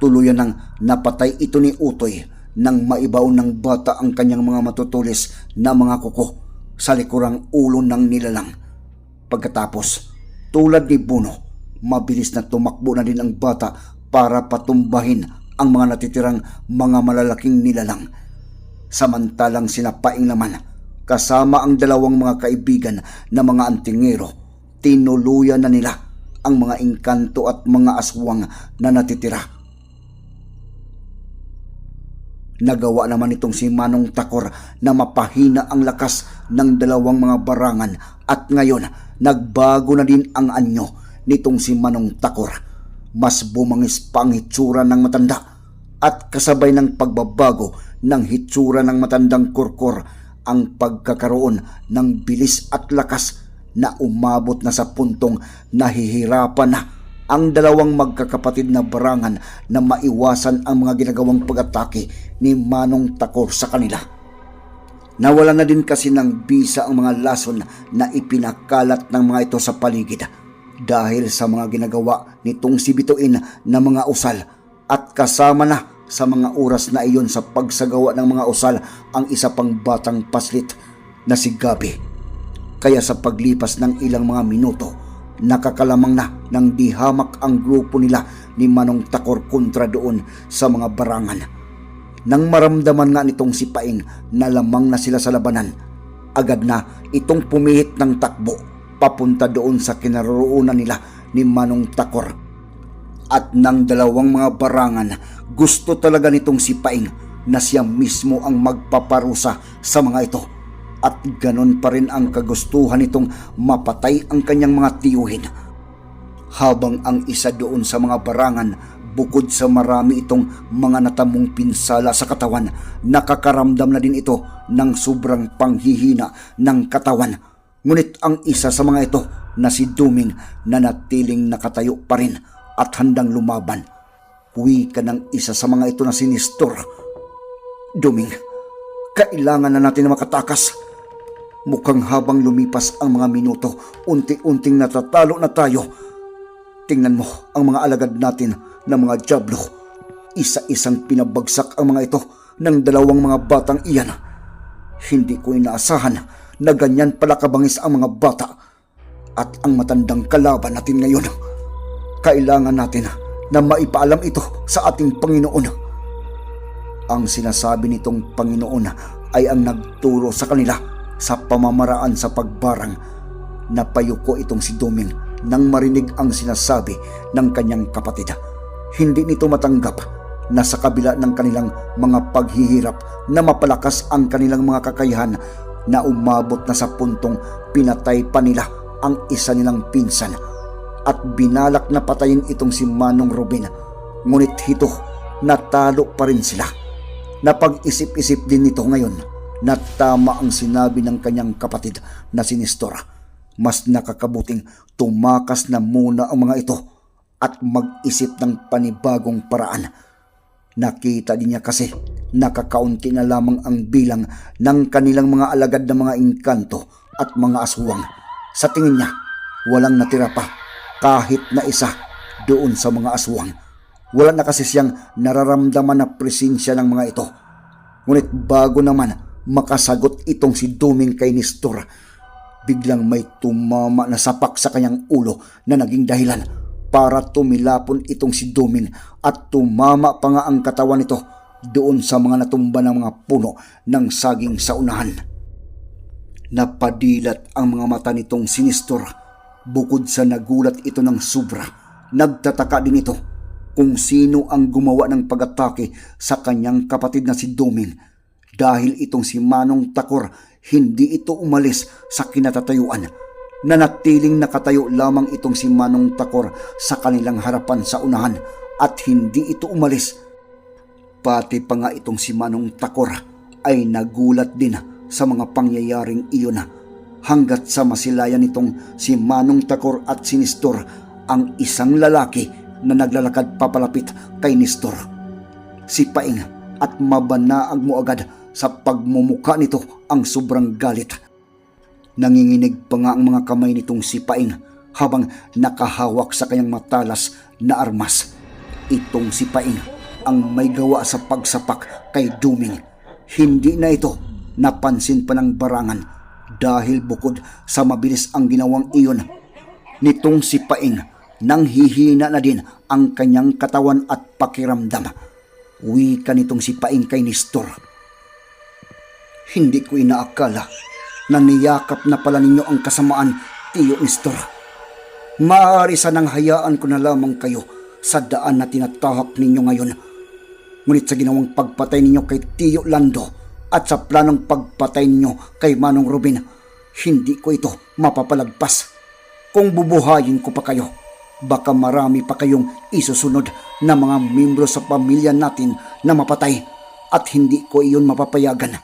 tuluyan ng napatay ito ni Utoy nang maibaw ng bata ang kanyang mga matutulis na mga kuko sa likurang ulo ng nilalang. Pagkatapos, tulad ni Buno, mabilis na tumakbo na din ang bata para patumbahin ang mga natitirang mga malalaking nilalang. Samantalang sinapaing naman, kasama ang dalawang mga kaibigan na mga antingero, tinuluyan na nila ang mga engkanto at mga aswang na natitira. Nagawa naman itong si Manong Takor na mapahina ang lakas ng dalawang mga barangan at ngayon nagbago na din ang anyo nitong si Manong Takor. Mas bumangis pa ang hitsura ng matanda at kasabay ng pagbabago ng hitsura ng matandang kurkur ang pagkakaroon ng bilis at lakas na umabot na sa puntong nahihirapan na ang dalawang magkakapatid na barangan na maiwasan ang mga ginagawang pag-atake ni Manong Takor sa kanila. Nawala na din kasi ng bisa ang mga lason na ipinakalat ng mga ito sa paligid dahil sa mga ginagawa nitong si Bituin na mga usal at kasama na sa mga oras na iyon sa pagsagawa ng mga usal ang isa pang batang paslit na si Gabi. Kaya sa paglipas ng ilang mga minuto, nakakalamang na ng dihamak ang grupo nila ni Manong Takor kontra doon sa mga barangan. Nang maramdaman nga nitong si Paing na lamang na sila sa labanan, agad na itong pumihit ng takbo papunta doon sa kinaroroonan nila ni Manong Takor. At ng dalawang mga barangan, gusto talaga nitong si Paing na siya mismo ang magpaparusa sa mga ito at ganon pa rin ang kagustuhan nitong mapatay ang kanyang mga tiyuhin. Habang ang isa doon sa mga barangan, bukod sa marami itong mga natamong pinsala sa katawan, nakakaramdam na din ito ng sobrang panghihina ng katawan. Ngunit ang isa sa mga ito na si Duming na natiling nakatayo pa rin at handang lumaban. Huwi ka ng isa sa mga ito na si Nestor. Duming, kailangan na natin na makatakas. Mukhang habang lumipas ang mga minuto, unti-unting natatalo na tayo. Tingnan mo ang mga alagad natin na mga jablo. Isa-isang pinabagsak ang mga ito ng dalawang mga batang iyan. Hindi ko inaasahan na ganyan pala kabangis ang mga bata at ang matandang kalaban natin ngayon. Kailangan natin na maipaalam ito sa ating Panginoon. Ang sinasabi nitong Panginoon ay ang nagturo sa kanila sa pamamaraan sa pagbarang. Napayuko itong si Duming nang marinig ang sinasabi ng kanyang kapatid. Hindi nito matanggap na sa kabila ng kanilang mga paghihirap na mapalakas ang kanilang mga kakayahan na umabot na sa puntong pinatay pa nila ang isa nilang pinsan at binalak na patayin itong si Manong Rubin. Ngunit hito, natalo pa rin sila. Napag-isip-isip din nito ngayon na tama ang sinabi ng kanyang kapatid na si Nestor. Mas nakakabuting tumakas na muna ang mga ito at mag-isip ng panibagong paraan. Nakita din niya kasi nakakaunti na lamang ang bilang ng kanilang mga alagad na mga engkanto at mga aswang. Sa tingin niya, walang natira pa kahit na isa doon sa mga aswang. Wala na kasi siyang nararamdaman na presensya ng mga ito. Ngunit bago naman makasagot itong si Duming kay Nestor, biglang may tumama na sapak sa kanyang ulo na naging dahilan para tumilapon itong si Duming at tumama pa nga ang katawan nito doon sa mga natumba ng mga puno ng saging sa unahan. Napadilat ang mga mata nitong sinistor. Bukod sa nagulat ito ng sobra, nagtataka din ito kung sino ang gumawa ng pag-atake sa kanyang kapatid na si Doming. Dahil itong si Manong Takor, hindi ito umalis sa kinatatayuan. Nanatiling nakatayo lamang itong si Manong Takor sa kanilang harapan sa unahan at hindi ito umalis. Pati pa nga itong si Manong Takor ay nagulat din sa mga pangyayaring iyon hanggat sa masilayan nitong si Manong Takor at si Nistor ang isang lalaki na naglalakad papalapit kay Nistor. Si Paing at mabanaag mo agad sa pagmumuka nito ang sobrang galit. Nanginginig pa nga ang mga kamay nitong si Paing habang nakahawak sa kanyang matalas na armas. Itong si Paing ang may gawa sa pagsapak kay Duming. Hindi na ito napansin pa ng barangan dahil bukod sa mabilis ang ginawang iyon nitong si Paing nang hihina na din ang kanyang katawan at pakiramdam. Wika nitong si Paing kay Nestor. Hindi ko inaakala na niyakap na pala ninyo ang kasamaan, Tiyo Nestor. Maaari sanang hayaan ko na lamang kayo sa daan na tinatahak ninyo ngayon. Ngunit sa ginawang pagpatay ninyo kay Tiyo Lando at sa planong pagpatay ninyo kay Manong Rubin, hindi ko ito mapapalagpas. Kung bubuhayin ko pa kayo, baka marami pa kayong isusunod na mga membro sa pamilya natin na mapatay at hindi ko iyon mapapayagan.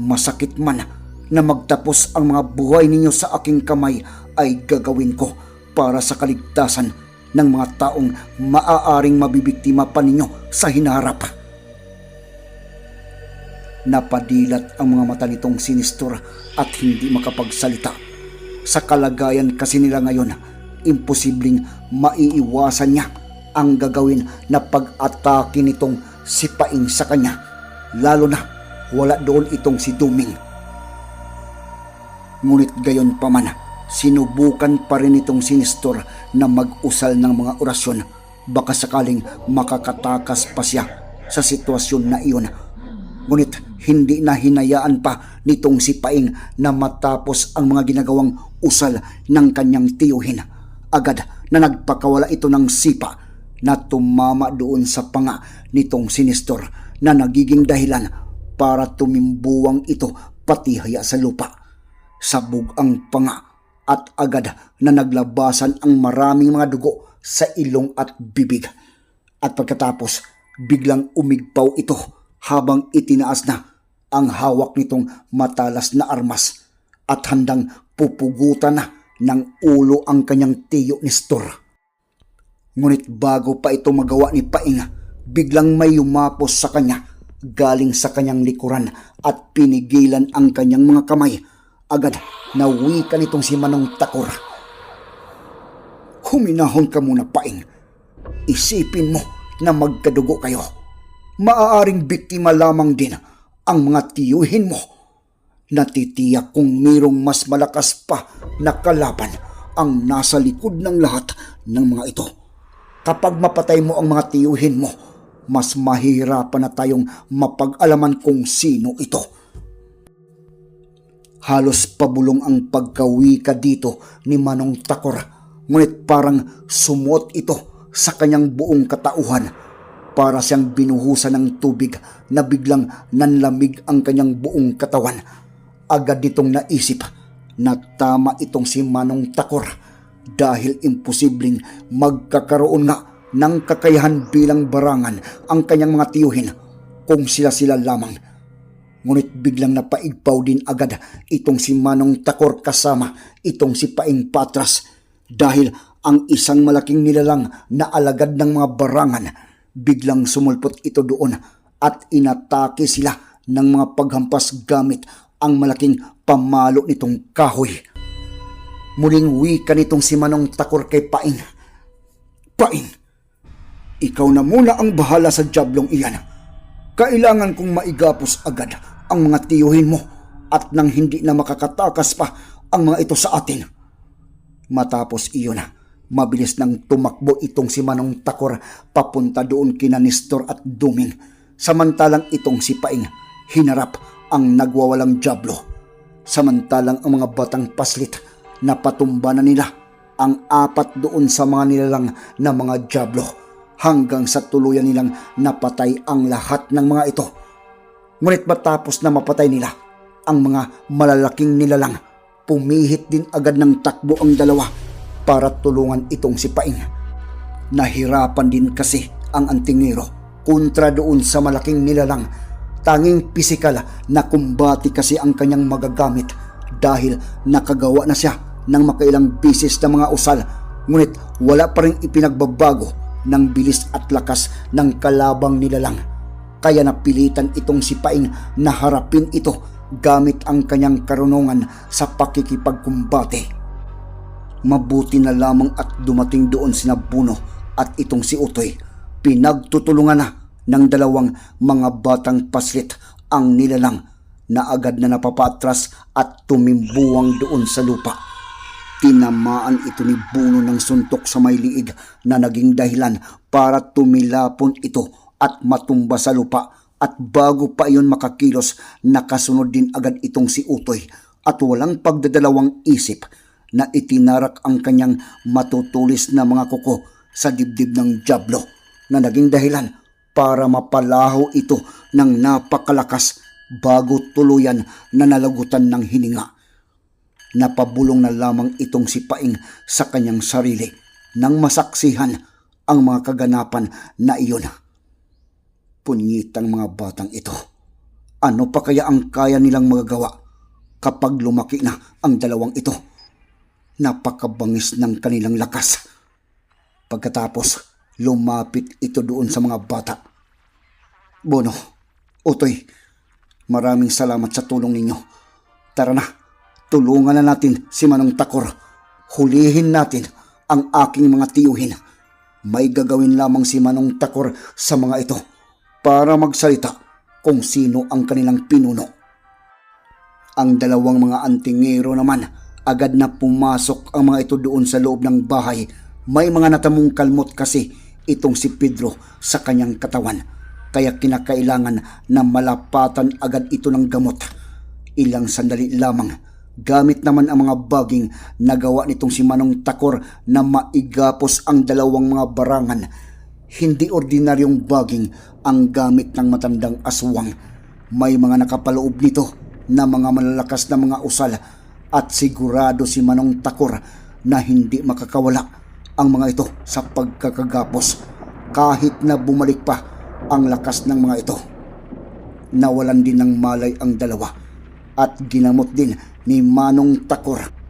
Masakit man na magtapos ang mga buhay ninyo sa aking kamay ay gagawin ko para sa kaligtasan ng mga taong maaaring mabibiktima pa ninyo sa hinaharap. Napadilat ang mga mata nitong sinistor at hindi makapagsalita. Sa kalagayan kasi nila ngayon, imposibleng maiiwasan niya ang gagawin na pag-atake nitong sipain sa kanya. Lalo na wala doon itong si Duming. Ngunit gayon pa man, sinubukan pa rin itong sinistor na mag-usal ng mga orasyon. Baka sakaling makakatakas pa siya sa sitwasyon na iyon. Ngunit hindi na hinayaan pa nitong si Paing na matapos ang mga ginagawang usal ng kanyang tiyuhin. Agad na nagpakawala ito ng sipa na tumama doon sa panga nitong sinistor na nagiging dahilan para tumimbuwang ito pati haya sa lupa. Sabog ang panga at agad na naglabasan ang maraming mga dugo sa ilong at bibig. At pagkatapos, biglang umigpaw ito habang itinaas na ang hawak nitong matalas na armas at handang pupugutan na ng ulo ang kanyang tiyo ni Stor. Ngunit bago pa ito magawa ni Paing, biglang may umapos sa kanya galing sa kanyang likuran at pinigilan ang kanyang mga kamay. Agad nawika nitong si Manong Takor. Huminahon ka muna, Paing. Isipin mo na magkadugo kayo. Maaaring biktima lamang din ang mga tiyuhin mo. Natitiyak kung mayroong mas malakas pa na kalaban ang nasa likod ng lahat ng mga ito. Kapag mapatay mo ang mga tiyuhin mo, mas mahirapan na tayong mapag-alaman kung sino ito. Halos pabulong ang pagkawika dito ni Manong Takor, ngunit parang sumuot ito sa kanyang buong katauhan para siyang binuhusan ng tubig na biglang nanlamig ang kanyang buong katawan. Agad nitong naisip na tama itong si Manong Takor dahil imposibleng magkakaroon nga ng kakayahan bilang barangan ang kanyang mga tiyuhin kung sila-sila lamang. Ngunit biglang napaigpaw din agad itong si Manong Takor kasama itong si Paing Patras dahil ang isang malaking nilalang na alagad ng mga barangan biglang sumulpot ito doon at inatake sila ng mga paghampas gamit ang malaking pamalo nitong kahoy. Muling wika nitong si Manong Takor kay Paing. Paing, ikaw na muna ang bahala sa jablong iyan. Kailangan kong maigapos agad ang mga tiyuhin mo at nang hindi na makakatakas pa ang mga ito sa atin. Matapos iyon, mabilis nang tumakbo itong si Manong Takor papunta doon kina Nestor at Duming. Samantalang itong si Paing hinarap ang nagwawalang jablo. Samantalang ang mga batang paslit na patumba na nila ang apat doon sa mga nilalang na mga jablo hanggang sa tuluyan nilang napatay ang lahat ng mga ito. Ngunit matapos na mapatay nila ang mga malalaking nilalang, pumihit din agad ng takbo ang dalawa para tulungan itong si Paing. Nahirapan din kasi ang antingero kontra doon sa malaking nilalang. Tanging pisikal na kumbati kasi ang kanyang magagamit dahil nakagawa na siya ng makailang bisis na mga usal ngunit wala pa rin ipinagbabago ng bilis at lakas ng kalabang nilalang. Kaya napilitan itong si Paing na harapin ito gamit ang kanyang karunungan sa pakikipagkumbate. Mabuti na lamang at dumating doon si Nabuno at itong si Utoy. Pinagtutulungan na ng dalawang mga batang paslit ang nilalang na agad na napapatras at tumimbuwang doon sa lupa. Tinamaan ito ni Buno ng suntok sa may liig na naging dahilan para tumilapon ito at matumba sa lupa at bago pa iyon makakilos nakasunod din agad itong si Utoy at walang pagdadalawang isip na itinarak ang kanyang matutulis na mga kuko sa dibdib ng Diablo na naging dahilan para mapalaho ito ng napakalakas bago tuluyan na nalagutan ng hininga. Napabulong na lamang itong si Paing sa kanyang sarili nang masaksihan ang mga kaganapan na iyon. Punyitang mga batang ito. Ano pa kaya ang kaya nilang magagawa kapag lumaki na ang dalawang ito? Napakabangis ng kanilang lakas. Pagkatapos, lumapit ito doon sa mga bata. Bono, Utoy, maraming salamat sa tulong ninyo. Tara na, tulungan na natin si Manong Takor. Hulihin natin ang aking mga tiyuhin. May gagawin lamang si Manong Takor sa mga ito para magsalita kung sino ang kanilang pinuno. Ang dalawang mga antingero naman, agad na pumasok ang mga ito doon sa loob ng bahay. May mga natamong kalmot kasi itong si Pedro sa kanyang katawan. Kaya kinakailangan na malapatan agad ito ng gamot. Ilang sandali lamang, gamit naman ang mga baging nagawa nitong si Manong Takor na maigapos ang dalawang mga barangan. Hindi ordinaryong baging ang gamit ng matandang aswang. May mga nakapaloob nito na mga malalakas na mga usal at sigurado si Manong Takor na hindi makakawala ang mga ito sa pagkakagapos kahit na bumalik pa ang lakas ng mga ito. Nawalan din ng malay ang dalawa at ginamot din ni Manong Takor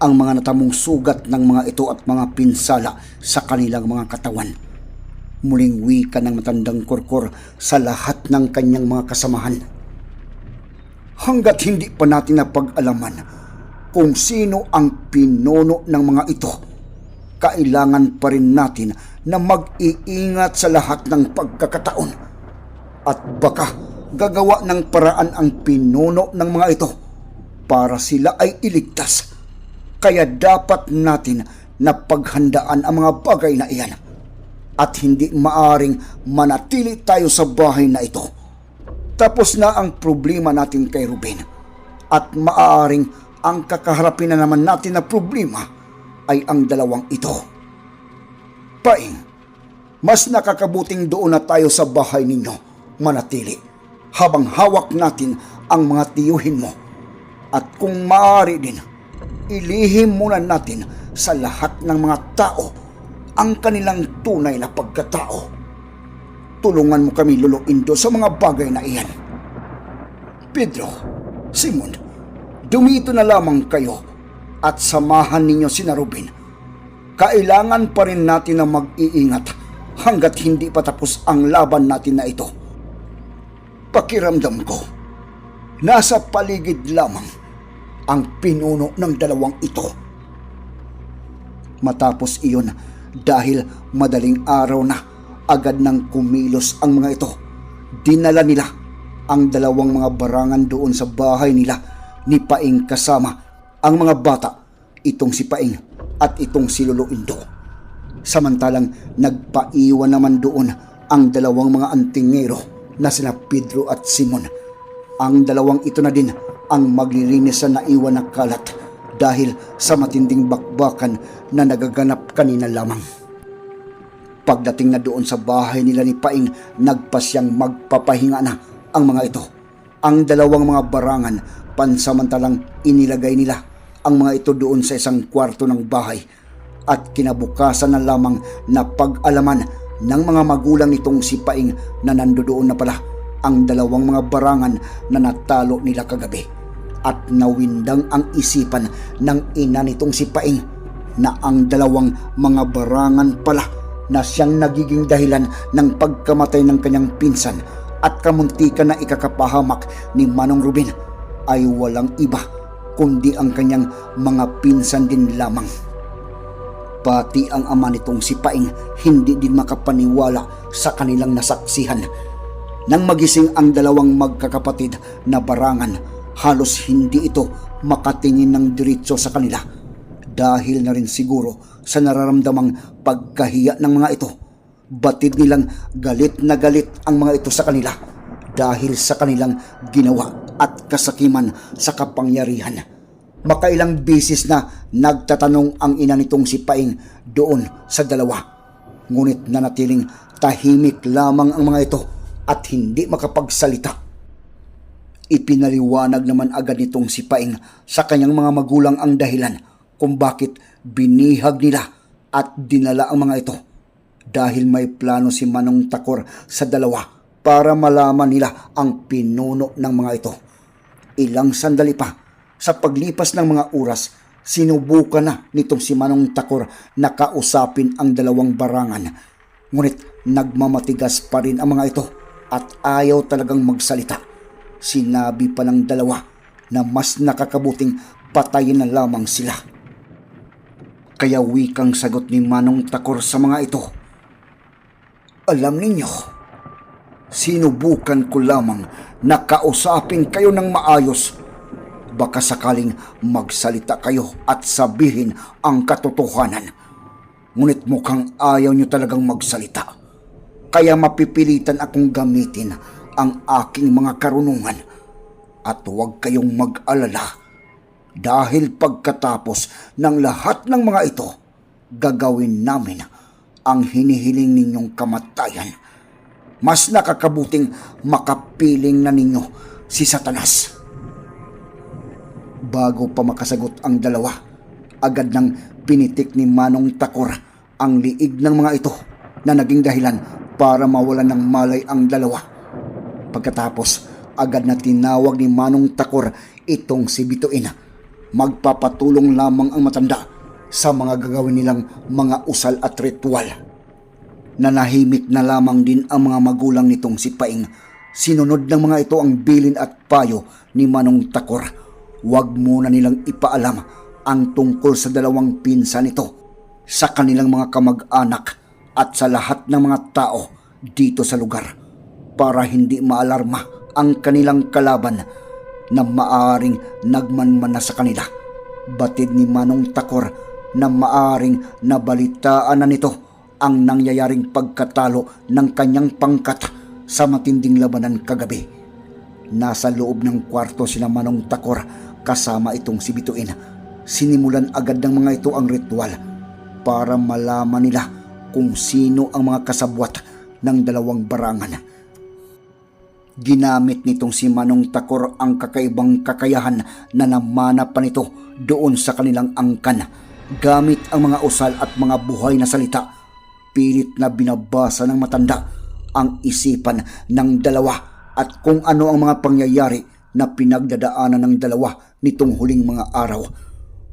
ang mga natamong sugat ng mga ito at mga pinsala sa kanilang mga katawan. Muling wika ng matandang korkor sa lahat ng kanyang mga kasamahan. Hanggat hindi pa natin napag-alaman kung sino ang pinuno ng mga ito, kailangan pa rin natin na mag-iingat sa lahat ng pagkakataon. At baka gagawa ng paraan ang pinuno ng mga ito para sila ay iligtas. Kaya dapat natin na paghandaan ang mga bagay na iyan at hindi maaring manatili tayo sa bahay na ito. Tapos na ang problema natin kay Ruben at maaaring ang kakaharapin na naman natin na problema ay ang dalawang ito. Paing, mas nakakabuting doon na tayo sa bahay ninyo, manatili, habang hawak natin ang mga tiyuhin mo. At kung maaari din, ilihim muna natin sa lahat ng mga tao ang kanilang tunay na pagkatao. Tulungan mo kami luluindo sa mga bagay na iyan. Pedro, Simon, dumito na lamang kayo at samahan ninyo si Ruben kailangan pa rin natin na mag-iingat hanggat hindi pa tapos ang laban natin na ito. Pakiramdam ko, nasa paligid lamang ang pinuno ng dalawang ito. Matapos iyon, dahil madaling araw na, agad nang kumilos ang mga ito. Dinala nila ang dalawang mga barangan doon sa bahay nila ni Paing kasama ang mga bata, itong si Paing at itong si Lolo Indo. Samantalang nagpaiwan naman doon ang dalawang mga antingero na sina Pedro at Simon. Ang dalawang ito na din ang maglilinis sa naiwan na kalat dahil sa matinding bakbakan na nagaganap kanina lamang. Pagdating na doon sa bahay nila ni Paing, nagpasyang magpapahinga na ang mga ito. Ang dalawang mga barangan, pansamantalang inilagay nila ang mga ito doon sa isang kwarto ng bahay at kinabukasan na lamang na pag-alaman ng mga magulang nitong si Paing na nandoon na pala ang dalawang mga barangan na natalo nila kagabi at nawindang ang isipan ng ina nitong si Paing na ang dalawang mga barangan pala na siyang nagiging dahilan ng pagkamatay ng kanyang pinsan at kamuntikan na ikakapahamak ni Manong Rubin ay walang iba kundi ang kanyang mga pinsan din lamang. Pati ang ama nitong si Paing hindi din makapaniwala sa kanilang nasaksihan. Nang magising ang dalawang magkakapatid na barangan, halos hindi ito makatingin ng diretso sa kanila dahil na rin siguro sa nararamdamang pagkahiya ng mga ito. Batid nilang galit na galit ang mga ito sa kanila dahil sa kanilang ginawa at kasakiman sa kapangyarihan. Makailang bisis na nagtatanong ang ina nitong si Paing doon sa dalawa. Ngunit nanatiling tahimik lamang ang mga ito at hindi makapagsalita. Ipinaliwanag naman agad nitong si Paing sa kanyang mga magulang ang dahilan kung bakit binihag nila at dinala ang mga ito. Dahil may plano si Manong Takor sa dalawa para malaman nila ang pinuno ng mga ito. Ilang sandali pa, sa paglipas ng mga oras, sinubukan na nitong si Manong Takor na kausapin ang dalawang barangan. Ngunit nagmamatigas pa rin ang mga ito at ayaw talagang magsalita. Sinabi pa ng dalawa na mas nakakabuting patayin na lamang sila. Kaya wikang sagot ni Manong Takor sa mga ito. Alam ninyo, sinubukan ko lamang na kausapin kayo ng maayos baka sakaling magsalita kayo at sabihin ang katotohanan. Ngunit mukhang ayaw nyo talagang magsalita. Kaya mapipilitan akong gamitin ang aking mga karunungan. At huwag kayong mag-alala. Dahil pagkatapos ng lahat ng mga ito, gagawin namin ang hinihiling ninyong kamatayan. Mas nakakabuting makapiling na ninyo si Satanas Bago pa makasagot ang dalawa, agad nang pinitik ni Manong Takor ang liig ng mga ito na naging dahilan para mawalan ng malay ang dalawa. Pagkatapos, agad na tinawag ni Manong Takor itong si Bituin. Magpapatulong lamang ang matanda sa mga gagawin nilang mga usal at ritual. Nanahimik na lamang din ang mga magulang nitong si Paing. Sinunod ng mga ito ang bilin at payo ni Manong Takor Huwag muna nilang ipaalam ang tungkol sa dalawang pinsan nito sa kanilang mga kamag-anak at sa lahat ng mga tao dito sa lugar para hindi maalarma ang kanilang kalaban na maaring nagmanman na sa kanila. Batid ni Manong Takor na maaring nabalitaan na nito ang nangyayaring pagkatalo ng kanyang pangkat sa matinding labanan kagabi. Nasa loob ng kwarto sina Manong Takor kasama itong si Bituin. Sinimulan agad ng mga ito ang ritual para malaman nila kung sino ang mga kasabwat ng dalawang barangan. Ginamit nitong si Manong Takor ang kakaibang kakayahan na namana pa nito doon sa kanilang angkan. Gamit ang mga usal at mga buhay na salita, pilit na binabasa ng matanda ang isipan ng dalawa at kung ano ang mga pangyayari na pinagdadaanan ng dalawa nitong huling mga araw.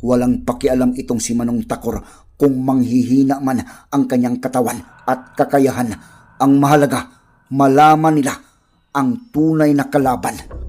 Walang pakialam itong si Manong Takor kung manghihina man ang kanyang katawan at kakayahan. Ang mahalaga, malaman nila ang tunay na kalaban